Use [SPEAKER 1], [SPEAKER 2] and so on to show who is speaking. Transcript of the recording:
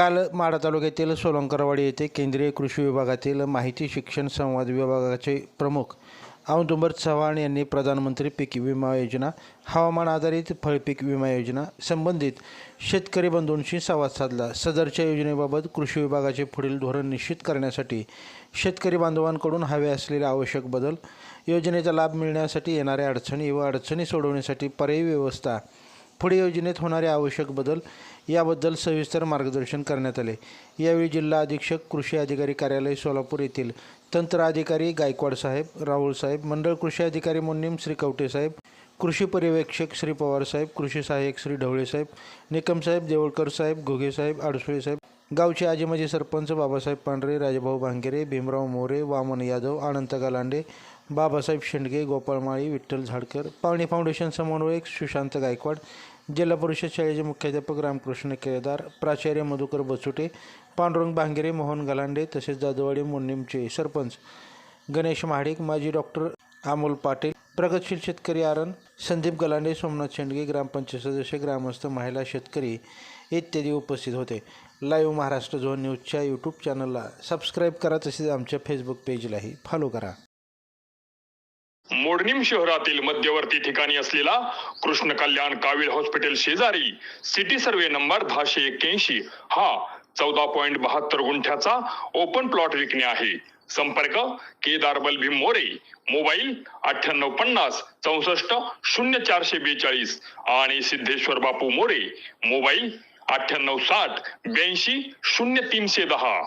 [SPEAKER 1] काल माढा तालुक्यातील सोलंकरवाडी येथे केंद्रीय कृषी विभागातील माहिती शिक्षण संवाद विभागाचे प्रमुख औदुंबर चव्हाण यांनी प्रधानमंत्री पीक विमा योजना हवामान आधारित फळपीक विमा योजना संबंधित शेतकरी बंधूंशी संवाद साधला. सदरच्या योजनेबाबत कृषी विभागाचे पुढील धोरण निश्चित करण्यासाठी शेतकरी बांधवांकडून हवे असलेले आवश्यक बदल योजनेचा लाभ मिळण्यासाठी येणाऱ्या अडचणी व अडचणी सोडवण्यासाठी पर्यायी व्यवस्था पुढे योजनेत होणारे आवश्यक बदल याबद्दल सविस्तर मार्गदर्शन करण्यात आले. यावेळी जिल्हा अधीक्षक कृषी अधिकारी कार्यालय सोलापूर येथील तंत्र अधिकारी गायकवाड साहेब राहुल साहेब मंडळ कृषी अधिकारी मुन्नीम श्री कवटे साहेब कृषी पर्यवेक्षक श्री पवार साहेब कृषी सहाय्यक श्री ढवळे साहेब निकम साहेब देवळकर साहेब घोगे साहेब साहेब गावचे आजी माजी सरपंच बाबासाहेब पांढरे राजाभाऊ भांगेरे भीमराव मोरे वामन यादव अनंत गालांडे बाबासाहेब शेंडगे गोपाळ माळी विठ्ठल झाडकर पावणे फाउंडेशन समन्वयक सुशांत गायकवाड जिल्हा परिषद शाळेचे मुख्याध्यापक रामकृष्ण केदार प्राचार्य मधुकर बचुटे पांडुरंग भांगेरे मोहन गलांडे तसेच जादवाडी मोन्नीमचे सरपंच गणेश महाडिक माजी डॉक्टर अमोल पाटील प्रगतशील शेतकरी आरण संदीप गलांडे सोमनाथ शेंडगे ग्रामपंचायत सदस्य ग्रामस्थ महिला शेतकरी इत्यादी उपस्थित होते. लाईव्ह महाराष्ट्र झोन न्यूजच्या यूट्यूब चॅनलला सबस्क्राईब करा तसेच आमच्या फेसबुक पेजलाही फॉलो करा.
[SPEAKER 2] मोडणीम शहरातील मध्यवर्ती ठिकाणी असलेला कृष्ण कल्याण कावीळ हॉस्पिटल शेजारी सिटी सर्वे नंबर दहाशे एक्क्याऐंशी हा चौदा पॉईंट बहात्तर गुंठ्याचा ओपन प्लॉट विकणे आहे. संपर्क केदार बलभीम मोरे मोबाईल अठ्ठ्याण्णव पन्नास चौसष्ट शून्य चारशे बेचाळीस. आणि सिद्धेश्वर बापू मोरे मोबाईल अठ्ठ्याण्णव साठ ब्याऐंशी शून्य तीनशे दहा.